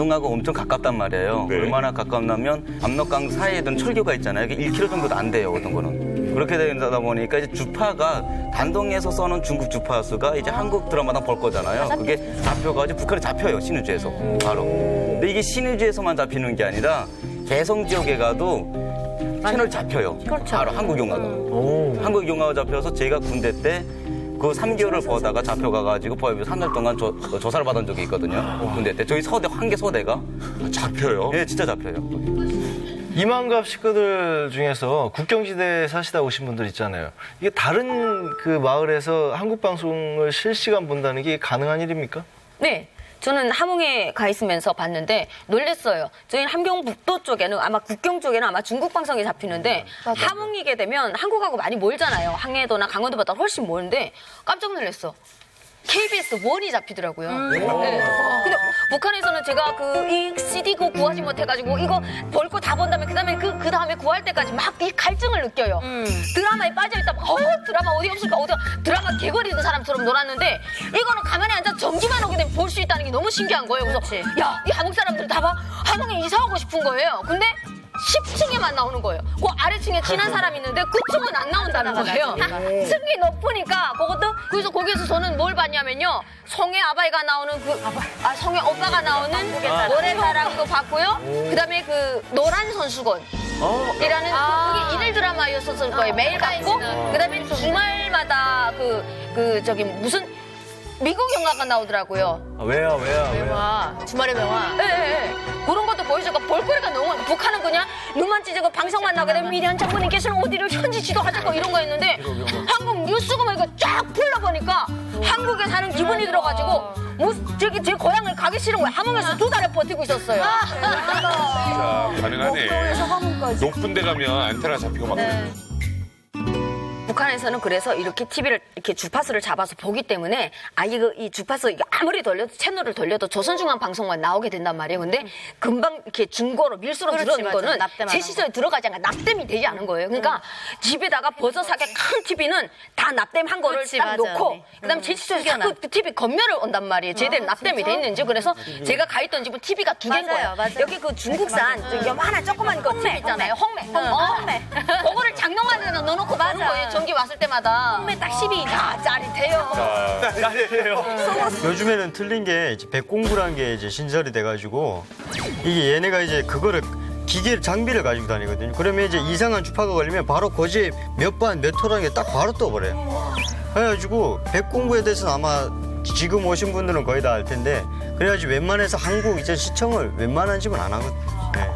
단동하고 엄청 가깝단 말이에요. 네. 얼마나 가깝냐면 압록강 사이에 든 철교가 있잖아요. 이게 1km 정도도 안 돼요, 어떤 거는. 그렇게 되다 보니까 이제 주파가 단동에서 써는 중국 주파 수가 이제 한국 드라마당 볼 거잖아요. 그게 잡혀가지고 북한에 잡혀요, 신의주에서. 바로. 근데 이게 신의주에서만 잡히는 게 아니라 개성 지역에 가도 채널 잡혀요. 바로 한국 영화가. 한국 영화가 잡혀서 제가 군대 때 그 3개월을 보다가 잡혀가가지고 한달 동안 조, 조사를 받은 적이 있거든요. 군대 때. 저희 서대, 한개 서대가. 잡혀요. 예, 진짜 잡혀요. 이만갑 식구들 중에서 국경지대에 사시다 오신 분들 있잖아요. 이게 다른 그 마을에서 한국 방송을 실시간 본다는 게 가능한 일입니까? 네. 저는 함흥에 가 있으면서 봤는데 놀랬어요. 저희 함경북도 쪽에는 아마 국경 쪽에는 아마 중국 방송이 잡히는데 함흥이게 되면 한국하고 많이 멀잖아요. 항해도나 강원도보다 훨씬 멀는데 깜짝 놀랐어. KBS 원이 잡히더라고요. 네. 근데 북한에서는 제가 그 이 CD 그 구하지 못해가지고 이거 볼거다 본다면 그다음에 그, 그 다음에 구할 때까지 막 이 갈증을 느껴요. 드라마에 빠져있다 어 드라마 어디 없을까 어디 드라마 개거리는 사람처럼 놀았는데 이거는 가만히 앉아 전기만 오게 되면 볼 수 있다는 게 너무 신기한 거예요. 그래서 야 이 한국 사람들 다 봐. 한국에 이사 오고 싶은 거예요. 근데 10층에만 나오는 거예요. 그 아래층에 친한 사람이 있는데 그 층은 안 나온다는 거예요. 층이 높으니까 그것도 그래서 거기에서 저는 뭘 봤냐면요. 성의 아바이가 나오는 그 아, 성의 오빠가 나오는 노래사랑도 봤고요. 그다음에 그 노란 선수건. 이라는 그, 그게 일일 드라마였었을 거예요. 매일 봤고 그다음에 주말마다 그 그 저기 무슨 미국 영화가 나오더라고요. 아, 왜야, 왜야, 왜야. 주말의 명화. 예, 예, 예. 그런 것도 보여주고 볼거리가 너무. 북한은 그냥 눈만 찌르고 방송만 나가게 되면 미련 장군님께서는 어디를 현지 지도하자고 이런 거 있는데 한국 뉴스가 이거 쫙 풀러보니까 한국에 사는 기분이 들어가지고 뭐 저기 제 고향을 가기 싫은 거야. 함흥에서 두 달을 버티고 있었어요. 자, 가능하네. 높은 데 가면 안테나 잡히고 막. 그래. 북한에서는 그래서 이렇게 TV를 이렇게 주파수를 잡아서 보기 때문에 아예 그이 주파수 아무리 돌려도 채널을 돌려도 조선중앙 방송만 나오게 된단 말이에요. 근데 금방 이렇게 중고로 밀수로 들어오는 거는 제 시절에 들어가지 않아 납땜이 되지 않은 거예요. 그러니까 집에다가 버섯하게 큰 TV는 다 납땜한 거를 그렇지, 딱 맞아, 놓고 언니. 그다음 제 시절에 자꾸 그 TV 건멸을 온단 말이에요. 제대로 납땜이 돼 있는지 그래서 제가 가 있던 집은 TV가 두 개인 거예요. 맞아요. 여기 그 중국산 저기 요만한 조그만 거 TV 있잖아요. 홍매. 홍매. 그거를 장롱안에 넣어놓고 보는 거예요. 전기 왔을 때마다. 홍매 딱 12. 야 짜릿해요. 요즘에는 틀린 게 이제 백공부라는 게 이제 신설이 돼가지고 이게 얘네가 이제 그거를 기계 장비를 가지고 다니거든요. 그러면 이제 이상한 주파가 걸리면 바로 거기에 몇반몇 호라는 게 딱 바로 떠버려요. 그래가지고 백공부에 대해서는 아마 지금 오신 분들은 거의 다 알 텐데 그래가지고 웬만해서 한국 이제 시청을 웬만한 집은 안 하거든요. 네.